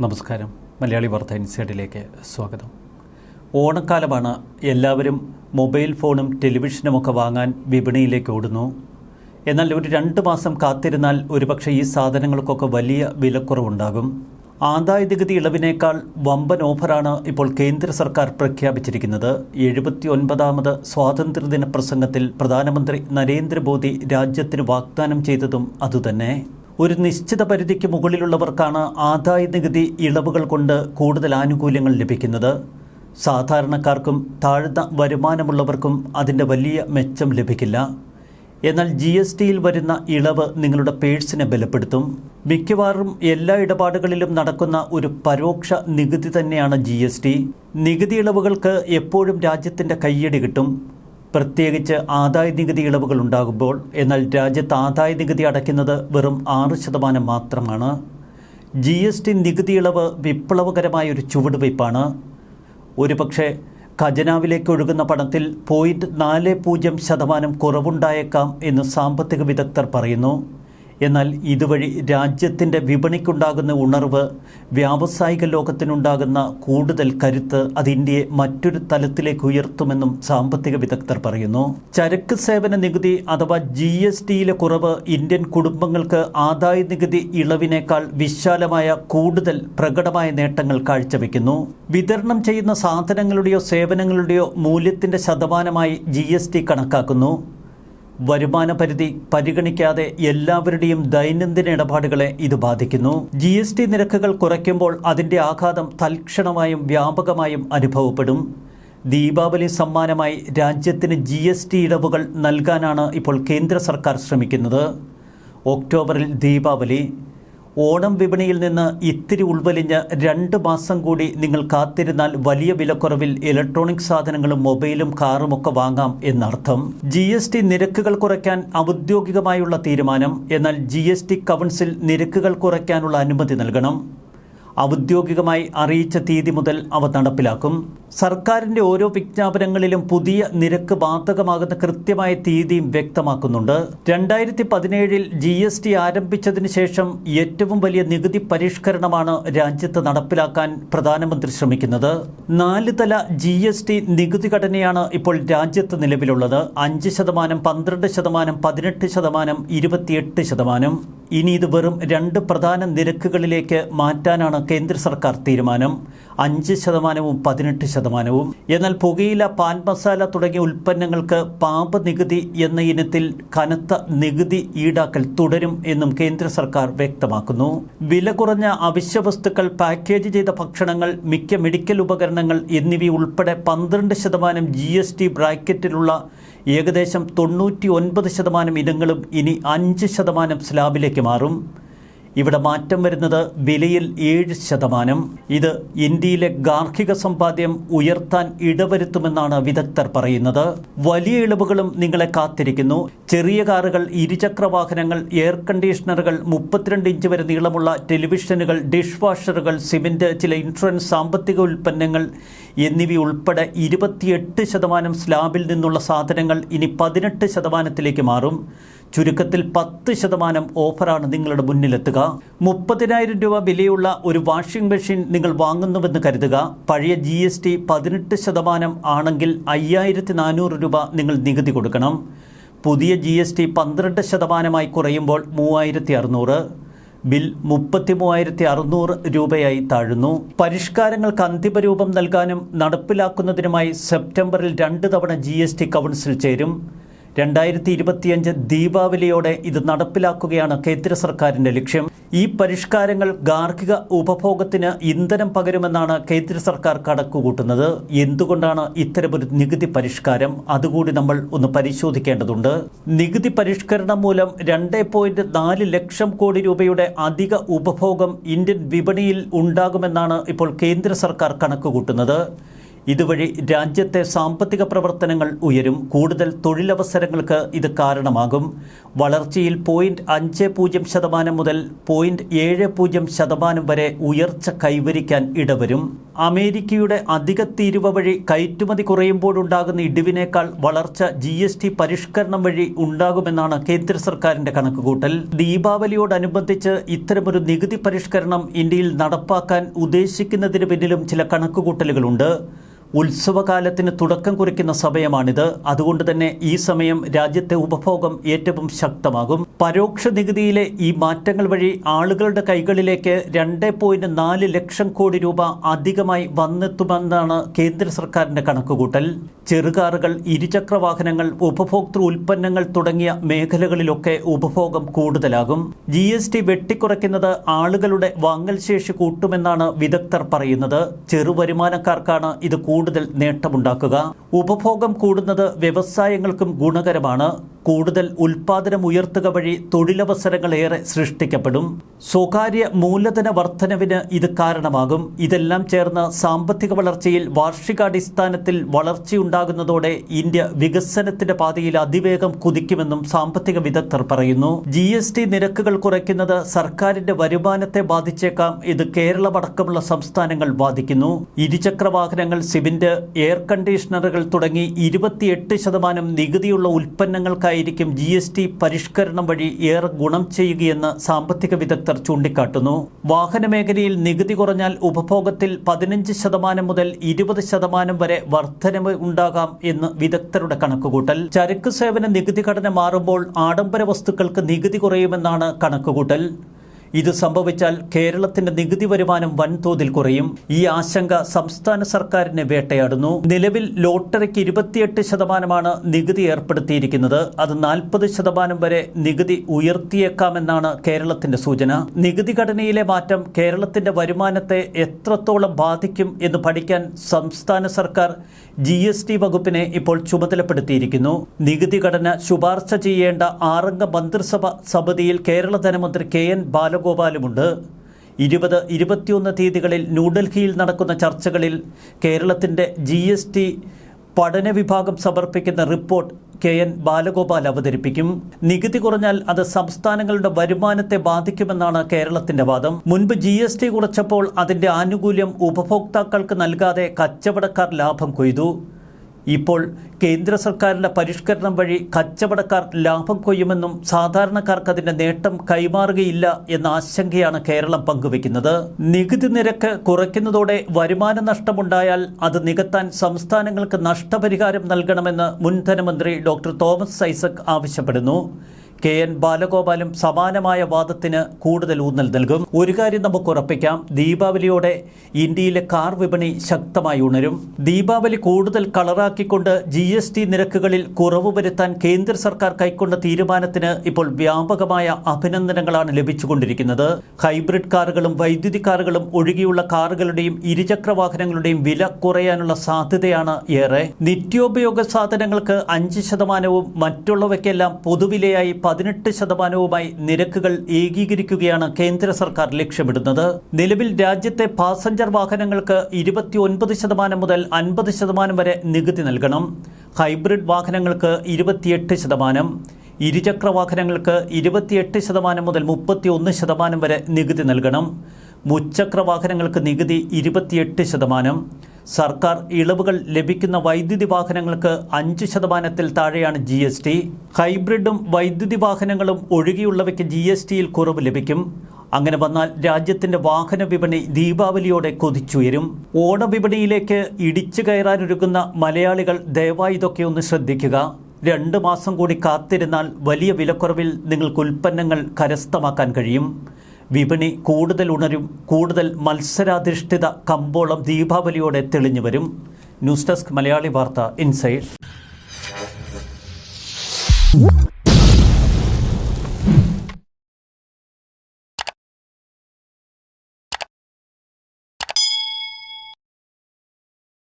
നമസ്കാരം. മലയാളി വാർത്ത ഇൻസൈഡിലേക്ക് സ്വാഗതം. ഓണക്കാലമാണ് എല്ലാവരും മൊബൈൽ ഫോണും ടെലിവിഷനും ഒക്കെ വാങ്ങാൻ വിപണിയിലേക്ക് ഓടുന്നു. എന്നാൽ ഒരു രണ്ട് മാസം കാത്തിരുന്നാൽ ഒരുപക്ഷെ ഈ സാധനങ്ങൾക്കൊക്കെ വലിയ വിലക്കുറവുണ്ടാകും. ആദായ നികുതി ഇളവിനേക്കാൾ വമ്പൻ ഓഫറാണ് ഇപ്പോൾ കേന്ദ്ര സർക്കാർ പ്രഖ്യാപിച്ചിരിക്കുന്നത്. എഴുപത്തി ഒൻപതാമത് സ്വാതന്ത്ര്യദിന പ്രസംഗത്തിൽ പ്രധാനമന്ത്രി നരേന്ദ്രമോദി രാജ്യത്തിന് വാഗ്ദാനം ചെയ്തതും അതുതന്നെ. ഒരു നിശ്ചിത പരിധിക്ക് മുകളിലുള്ളവർക്കാണ് ആദായ നികുതി ഇളവുകൾ കൊണ്ട് കൂടുതൽ ആനുകൂല്യങ്ങൾ ലഭിക്കുന്നത്. സാധാരണക്കാർക്കും താഴ്ന്ന വരുമാനമുള്ളവർക്കും അതിന്റെ വലിയ മെച്ചം ലഭിക്കില്ല. എന്നാൽ ജി എസ് ടിയിൽ വരുന്ന ഇളവ് നിങ്ങളുടെ പേഴ്സിനെ ബലപ്പെടുത്തും. മിക്കവാറും എല്ലാ ഇടപാടുകളിലും നടക്കുന്ന ഒരു പരോക്ഷ നികുതി തന്നെയാണ് ജി എസ് ടി. നികുതി ഇളവുകൾക്ക് എപ്പോഴും രാജ്യത്തിന്റെ കയ്യടി കിട്ടും. പ്രത്യേകിച്ച് ആദായ നികുതി ഇളവുകൾ ഉണ്ടാകുമ്പോൾ എന്നാൽ രാജ്യത്ത് ആദായ നികുതി അടയ്ക്കുന്നത് വെറും ആറ് ശതമാനം മാത്രമാണ്. ജി എസ് ടി നികുതി ഇളവ് വിപ്ലവകരമായ ഒരു ചുവടുവയ്പ്പാണ്. ഒരുപക്ഷെ ഖജനാവിലേക്ക് ഒഴുകുന്ന പണത്തിൽ പോയിന്റ് നാല് പൂജ്യം ശതമാനം കുറവുണ്ടായേക്കാം എന്ന് സാമ്പത്തിക വിദഗ്ധർ പറയുന്നു. എന്നാൽ ഇതുവഴി രാജ്യത്തിന്റെ വിപണിക്കുണ്ടാകുന്ന ഉണർവ് വ്യാവസായിക ലോകത്തിനുണ്ടാകുന്ന കൂടുതൽ കരുത്ത് അത് ഇന്ത്യയെ മറ്റൊരു തലത്തിലേക്ക് ഉയർത്തുമെന്നും സാമ്പത്തിക വിദഗ്ധർ പറയുന്നു. ചരക്ക് സേവന നികുതി അഥവാ ജി എസ് ടിയിലെ കുറവ് ഇന്ത്യൻ കുടുംബങ്ങൾക്ക് ആദായ നികുതി ഇളവിനേക്കാൾ വിശാലമായ കൂടുതൽ പ്രകടമായ നേട്ടങ്ങൾ കാഴ്ചവെക്കുന്നു. വിതരണം ചെയ്യുന്ന സാധനങ്ങളുടെയോ സേവനങ്ങളുടെയോ മൂല്യത്തിന്റെ ശതമാനമായി ജി കണക്കാക്കുന്നു. വരുമാന പരിധി പരിഗണിക്കാതെ എല്ലാവരുടെയും ദൈനംദിന ഇടപാടുകളെ ഇത് ബാധിക്കുന്നു. ജി എസ് ടി നിരക്കുകൾ കുറയ്ക്കുമ്പോൾ അതിന്റെ ആഘാതം തൽക്ഷണമായും വ്യാപകമായും അനുഭവപ്പെടും. ദീപാവലി സമ്മാനമായി രാജ്യത്തിന് ജി എസ് ടി ഇളവുകൾ നൽകാനാണ് ഇപ്പോൾ കേന്ദ്ര സർക്കാർ ശ്രമിക്കുന്നത്. ഒക്ടോബറിൽ ദീപാവലി ഓണം വിപണിയിൽ നിന്ന് ഇത്തിരി ഉൾവലിഞ്ഞ് രണ്ട് മാസം കൂടി നിങ്ങൾ കാത്തിരുന്നാൽ വലിയ വിലക്കുറവിൽ ഇലക്ട്രോണിക് സാധനങ്ങളും മൊബൈലും കാറും ഒക്കെ വാങ്ങാം എന്നർത്ഥം. ജി എസ് ടി നിരക്കുകൾ കുറയ്ക്കാൻ ഔദ്യോഗികമായുള്ള തീരുമാനം. എന്നാൽ ജി എസ് ടി കൗൺസിൽ നിരക്കുകൾ കുറയ്ക്കാനുള്ള അനുമതി നൽകണം. ഔദ്യോഗികമായി അറിയിച്ച തീയതി മുതൽ അവ നടപ്പിലാക്കും. സർക്കാരിന്റെ ഓരോ വിജ്ഞാപനങ്ങളിലും പുതിയ നിരക്ക് ബാധകമാകുന്ന കൃത്യമായ തീയതിയും വ്യക്തമാക്കുന്നുണ്ട്. രണ്ടായിരത്തി പതിനേഴിൽ ജി എസ് ടി ആരംഭിച്ചതിന് ശേഷം ഏറ്റവും വലിയ നികുതി പരിഷ്കരണമാണ് രാജ്യത്ത് നടപ്പിലാക്കാൻ പ്രധാനമന്ത്രി ശ്രമിക്കുന്നത്. നാല് തല ജി എസ് ടി നികുതി ഘടനയാണ് ഇപ്പോൾ രാജ്യത്ത് നിലവിലുള്ളത്. അഞ്ച് ശതമാനം പന്ത്രണ്ട് ശതമാനം പതിനെട്ട് ശതമാനം ഇരുപത്തിയെട്ട് ശതമാനം. ഇനി ഇത് വെറും രണ്ട് പ്രധാന നിരക്കുകളിലേക്ക് മാറ്റാനാണ് കേന്ദ്ര സർക്കാർ തീരുമാനം. അഞ്ച് ശതമാനവും പതിനെട്ട് ശതമാനവും. എന്നാൽ പുകയില പാൻ മസാല തുടങ്ങിയ ഉൽപ്പന്നങ്ങൾക്ക് പാമ്പ് നികുതി എന്ന ഇനത്തിൽ കനത്ത നികുതി ഈടാക്കൽ തുടരും എന്നും കേന്ദ്ര സർക്കാർ വ്യക്തമാക്കുന്നു. വില കുറഞ്ഞ അവശ്യ വസ്തുക്കൾ പാക്കേജ് ചെയ്ത ഭക്ഷണങ്ങൾ മിക്ക മെഡിക്കൽ ഉപകരണങ്ങൾ എന്നിവ ഉൾപ്പെടെ പന്ത്രണ്ട് ശതമാനം ജി എസ് ടി ബ്രാക്കറ്റിലുള്ള ഏകദേശം തൊണ്ണൂറ്റി ഒൻപത് ശതമാനം ഇനങ്ങളും ഇനി അഞ്ച് ശതമാനം സ്ലാബിലേക്ക് മാറും. ഇവിടെ മാറ്റം വരുന്നത് വിലയിൽ ഏഴ് ശതമാനം. ഇത് ഇന്ത്യയിലെ ഗാർഹിക സമ്പാദ്യം ഉയർത്താൻ ഇടവരുത്തുമെന്നാണ് വിദഗ്ധർ പറയുന്നത്. വലിയ ഇളവുകളും നിങ്ങളെ കാത്തിരിക്കുന്നു. ചെറിയ കാറുകൾ ഇരുചക്ര വാഹനങ്ങൾ എയർ കണ്ടീഷണറുകൾ മുപ്പത്തിരണ്ട് ഇഞ്ച് വരെ നീളമുള്ള ടെലിവിഷനുകൾ ഡിഷ് വാഷറുകൾ സിമെന്റ് ചില ഇൻഷുറൻസ് സാമ്പത്തിക ഉൽപ്പന്നങ്ങൾ എന്നിവയുൾപ്പെടെ ഇരുപത്തിയെട്ട് ശതമാനം സ്ലാബിൽ നിന്നുള്ള സാധനങ്ങൾ ഇനി പതിനെട്ട് ശതമാനത്തിലേക്ക് മാറും. ചുരുക്കത്തിൽ പത്ത് ശതമാനം ഓഫറാണ് നിങ്ങളുടെ മുന്നിലെത്തുക. മുപ്പതിനായിരം രൂപ വിലയുള്ള ഒരു വാഷിംഗ് മെഷീൻ നിങ്ങൾ വാങ്ങുന്നുവെന്ന് കരുതുക. പഴയ ജി എസ് ടി പതിനെട്ട് ശതമാനം ആണെങ്കിൽ അയ്യായിരത്തി നാനൂറ് രൂപ നിങ്ങൾ നികുതി കൊടുക്കണം. പുതിയ ജി എസ് ടി പന്ത്രണ്ട് ശതമാനമായി കുറയുമ്പോൾ മൂവായിരത്തി അറുന്നൂറ് ബിൽ മുപ്പത്തി മൂവായിരത്തി അറുന്നൂറ് രൂപയായി താഴുന്നു. പരിഷ്കാരങ്ങൾക്ക് അന്തിമ രൂപം നൽകാനും നടപ്പിലാക്കുന്നതിനുമായി സെപ്റ്റംബറിൽ രണ്ട് തവണ ജി കൗൺസിൽ ചേരും. രണ്ടായിരത്തി ഇരുപത്തിയഞ്ച് ദീപാവലിയോടെ ഇത് നടപ്പിലാക്കുകയാണ് കേന്ദ്ര സർക്കാരിന്റെ ലക്ഷ്യം. ഈ പരിഷ്കാരങ്ങൾ ഗാർഹിക ഉപഭോഗത്തിന് ഇന്ധനം പകരുമെന്നാണ് കേന്ദ്ര സർക്കാർ കണക്കുകൂട്ടുന്നത്. എന്തുകൊണ്ടാണ് ഇത്തരമൊരു നികുതി പരിഷ്കാരം? അതുകൂടി നമ്മൾ ഒന്ന് പരിശോധിക്കേണ്ടതുണ്ട്. നികുതി പരിഷ്കരണം മൂലം രണ്ട് പോയിന്റ് നാല് ലക്ഷം കോടി രൂപയുടെ അധിക ഉപഭോഗം ഇന്ത്യൻ വിപണിയിൽ ഉണ്ടാകുമെന്നാണ് ഇപ്പോൾ കേന്ദ്ര സർക്കാർ കണക്കുകൂട്ടുന്നത്. ഇതുവഴി രാജ്യത്തെ സാമ്പത്തിക പ്രവർത്തനങ്ങൾ ഉയരും കൂടുതൽ തൊഴിലവസരങ്ങൾക്ക് ഇത് കാരണമാകും. വളർച്ചയിൽ പോയിന്റ് അഞ്ച് പൂജ്യം ശതമാനം മുതൽ പോയിന്റ് ഏഴ് പൂജ്യം ശതമാനം വരെ ഉയർച്ച കൈവരിക്കാൻ ഇടവരും. അമേരിക്കയുടെ അധിക തീരുവ വഴി കയറ്റുമതി കുറയുമ്പോഴുണ്ടാകുന്ന ഇടിവിനേക്കാൾ വളർച്ച ജി എസ് ടി പരിഷ്കരണം വഴി ഉണ്ടാകുമെന്നാണ് കേന്ദ്ര സർക്കാരിന്റെ കണക്കുകൂട്ടൽ. ദീപാവലിയോടനുബന്ധിച്ച് ഇത്തരമൊരു നികുതി പരിഷ്കരണം ഇന്ത്യയിൽ നടപ്പാക്കാൻ ഉദ്ദേശിക്കുന്നതിന് പിന്നിലും ചില കണക്കുകൂട്ടലുകളുണ്ട്. ഉത്സവകാലത്തിന് തുടക്കം കുറിക്കുന്ന സമയമാണിത്. അതുകൊണ്ട് തന്നെ ഈ സമയം രാജ്യത്തെ ഉപഭോഗം ഏറ്റവും ശക്തമാകും. പരോക്ഷ നികുതിയിലെ ഈ മാറ്റങ്ങൾ വഴി ആളുകളുടെ കൈകളിലേക്ക് രണ്ട് പോയിന്റ് നാല് ലക്ഷം കോടി രൂപ അധികമായി വന്നെത്തുമെന്നാണ് കേന്ദ്ര സർക്കാരിന്റെ കണക്കുകൂട്ടൽ. ചെറുകാറുകൾ ഇരുചക്ര വാഹനങ്ങൾ ഉപഭോക്തൃ ഉൽപ്പന്നങ്ങൾ തുടങ്ങിയ മേഖലകളിലൊക്കെ ഉപഭോഗം കൂടുതലാകും. ജി എസ് ടി വെട്ടിക്കുറയ്ക്കുന്നത് ആളുകളുടെ വാങ്ങൽ ശേഷി കൂട്ടുമെന്നാണ് വിദഗ്ധർ പറയുന്നത്. ചെറുവരുമാനക്കാർക്കാണ് ഇത് കൂടുതൽ നേട്ടമുണ്ടാക്കുക. ഉപഭോഗം കൂടുന്നത് വ്യവസായങ്ങൾക്കും ഗുണകരമാണ്. കൂടുതൽ ഉൽപാദനം ഉയർത്തുക വഴി തൊഴിലവസരങ്ങൾ ഏറെ സൃഷ്ടിക്കപ്പെടും. സ്വകാര്യ മൂലധന വർധനവിന് ഇത് കാരണമാകും. ഇതെല്ലാം ചേർന്ന് സാമ്പത്തിക വളർച്ചയിൽ വാർഷികാടിസ്ഥാനത്തിൽ വളർച്ചയുണ്ടാകുന്നതോടെ ഇന്ത്യ വികസനത്തിന്റെ പാതയിൽ അതിവേഗം കുതിക്കുമെന്നും സാമ്പത്തിക വിദഗ്ധർ പറയുന്നു. ജി എസ് ടി നിരക്കുകൾ കുറയ്ക്കുന്നത് സർക്കാരിന്റെ വരുമാനത്തെ ബാധിച്ചേക്കാം. ഇത് കേരളമടക്കമുള്ള സംസ്ഥാനങ്ങൾ വാദിക്കുന്നു ഇരുചക്ര വാഹനങ്ങൾ സിമന്റ് എയർ കണ്ടീഷണറുകൾ തുടങ്ങി ഇരുപത്തിയെട്ട് ശതമാനം നികുതിയുള്ള ഉൽപ്പന്നങ്ങൾക്കായിരിക്കും ജി എസ് ടി പരിഷ്കരണം വഴി ഏറെ ഗുണം ചെയ്യുകയെന്ന് സാമ്പത്തിക വിദഗ്ധർ ചൂണ്ടിക്കാട്ടുന്നു. വാഹന മേഖലയിൽ നികുതി കുറഞ്ഞാൽ ഉപഭോഗത്തിൽ പതിനഞ്ച് ശതമാനം മുതൽ ഇരുപത് ശതമാനം വരെ വർധനവ് ഉണ്ടാകാം എന്ന് വിദഗ്ധരുടെ കണക്കുകൂട്ടൽ. ചരക്ക് സേവന നികുതി ഘടന മാറുമ്പോൾ ആഡംബര വസ്തുക്കൾക്ക് നികുതി കുറയുമെന്നാണ് കണക്കുകൂട്ടൽ. ഇത് സംഭവിച്ചാൽ കേരളത്തിന്റെ നികുതി വരുമാനം വൻതോതിൽ കുറയും. ഈ ആശങ്ക സംസ്ഥാന സർക്കാരിനെ വേട്ടയാടുന്നു. നിലവിൽ ലോട്ടറിക്ക് ഇരുപത്തിയെട്ട് ശതമാനമാണ് നികുതി ഏർപ്പെടുത്തിയിരിക്കുന്നത്. അത് നാൽപ്പത് ശതമാനം വരെ നികുതി ഉയർത്തിയേക്കാമെന്നാണ് കേരളത്തിന്റെ സൂചന. നികുതി ഘടനയിലെ മാറ്റം കേരളത്തിന്റെ വരുമാനത്തെ എത്രത്തോളം ബാധിക്കും എന്ന് പഠിക്കാൻ സംസ്ഥാന സർക്കാർ ജി എസ് ടി വകുപ്പിനെ ഇപ്പോൾ ചുമതലപ്പെടുത്തിയിരിക്കുന്നു. നികുതി ഘടന ശുപാർശ ചെയ്യേണ്ട ആറംഗ മന്ത്രിസഭ സമിതിയിൽ കേരള ധനമന്ത്രി കെ എൻ ബാലഗോപാലുമുണ്ട്. ഇരുപത് ഇരുപത്തിയൊന്ന് തീയതികളിൽ ന്യൂഡൽഹിയിൽ നടക്കുന്ന ചർച്ചകളിൽ കേരളത്തിന്റെ ജി എസ് ടി പഠന വിഭാഗം സമർപ്പിക്കുന്ന റിപ്പോർട്ട് കെ എൻ ബാലഗോപാൽ അവതരിപ്പിക്കും. നികുതി കുറഞ്ഞാൽ അത് സംസ്ഥാനങ്ങളുടെ വരുമാനത്തെ ബാധിക്കുമെന്നാണ് കേരളത്തിന്റെ വാദം. മുൻപ് ജി എസ് ടി കുറച്ചപ്പോൾ അതിന്റെ ആനുകൂല്യം ഉപഭോക്താക്കൾക്ക് നൽകാതെ കച്ചവടക്കാർ ലാഭം കൊയ്തു. ഇപ്പോൾ കേന്ദ്ര സർക്കാരിന്റെ പരിഷ്കരണം വഴി കച്ചവടക്കാർ ലാഭം കൊയ്യുമെന്നും സാധാരണക്കാർക്ക് അതിന്റെ നേട്ടം കൈമാറുകയില്ല എന്ന ആശങ്കയാണ് കേരളം പങ്കുവെക്കുന്നത് നികുതി നിരക്ക് കുറയ്ക്കുന്നതോടെ വരുമാന നഷ്ടമുണ്ടായാൽ അത് നികത്താൻ സംസ്ഥാനങ്ങൾക്ക് നഷ്ടപരിഹാരം നൽകണമെന്ന് മുൻ ധനമന്ത്രി ഡോക്ടർ തോമസ് ഐസക് ആവശ്യപ്പെടുന്നു. കെ എൻ ബാലഗോപാലും സമാനമായ വാദത്തിന് കൂടുതൽ ഊന്നൽ നൽകും. ഒരു കാര്യം നമുക്ക് ഉറപ്പിക്കാം. ദീപാവലിയോടെ ഇന്ത്യയിലെ കാർ വിപണി ശക്തമായി ഉണരും. ദീപാവലി കൂടുതൽ കളറാക്കിക്കൊണ്ട് ജി എസ് ടി നിരക്കുകളിൽ കുറവ് വരുത്താൻ കേന്ദ്ര സർക്കാർ കൈക്കൊണ്ട തീരുമാനത്തിന് ഇപ്പോൾ വ്യാപകമായ അഭിനന്ദനങ്ങളാണ് ലഭിച്ചുകൊണ്ടിരിക്കുന്നത്. ഹൈബ്രിഡ് കാറുകളും വൈദ്യുതി കാറുകളും ഒഴികെയുള്ള കാറുകളുടെയും ഇരുചക്ര വാഹനങ്ങളുടെയും വില കുറയാനുള്ള സാധ്യതയാണ് ഏറെ. നിത്യോപയോഗ സാധനങ്ങൾക്ക് അഞ്ച് ശതമാനവും മറ്റുള്ളവയ്ക്കെല്ലാം പൊതുവിലയായി പതിനെട്ട് ശതമാനവുമായി നിരക്കുകൾ ഏകീകരിക്കുകയാണ് കേന്ദ്ര സർക്കാർ ലക്ഷ്യമിടുന്നത്. നിലവിൽ രാജ്യത്തെ പാസഞ്ചർ വാഹനങ്ങൾക്ക് ഇരുപത്തിയൊൻപത് ശതമാനം മുതൽ അൻപത് ശതമാനം വരെ നികുതി നൽകണം. ഹൈബ്രിഡ് വാഹനങ്ങൾക്ക് ഇരുപത്തിയെട്ട് ശതമാനം ഇരുചക്ര വാഹനങ്ങൾക്ക് ഇരുപത്തിയെട്ട് ശതമാനം മുതൽ മുപ്പത്തി ഒന്ന് ശതമാനം വരെ നികുതി നൽകണം. മുച്ചക്ര വാഹനങ്ങൾക്ക് നികുതി ഇരുപത്തിയെട്ട് ശതമാനം. സർക്കാർ ഇളവുകൾ ലഭിക്കുന്ന വൈദ്യുതി വാഹനങ്ങൾക്ക് അഞ്ച് ശതമാനത്തിൽ താഴെയാണ് ജി എസ് ടി. ഹൈബ്രിഡും വൈദ്യുതി വാഹനങ്ങളും ഒഴികെയുള്ളവയ്ക്ക് ജി എസ് ടിയിൽ കുറവ് ലഭിക്കും. അങ്ങനെ വന്നാൽ രാജ്യത്തിന്റെ വാഹന വിപണി ദീപാവലിയോടെ കൊതിച്ചുയരും. ഓണവിപണിയിലേക്ക് ഇടിച്ചു കയറാനൊരുക്കുന്ന മലയാളികൾ ദയവായി ഇതൊക്കെ ഒന്ന് ശ്രദ്ധിക്കുക. രണ്ട് മാസം കൂടി കാത്തിരുന്നാൽ വലിയ വിലക്കുറവിൽ നിങ്ങൾക്ക് ഉൽപ്പന്നങ്ങൾ കരസ്ഥമാക്കാൻ കഴിയും. വിപണി കൂടുതൽ ഉണരും കൂടുതൽ മത്സരാധിഷ്ഠിത കമ്പോളം ദീപാവലിയോടെ തെളിഞ്ഞു വരും. ന്യൂസ് ഡെസ്ക് മലയാളി വാർത്ത ഇൻസൈഡ്.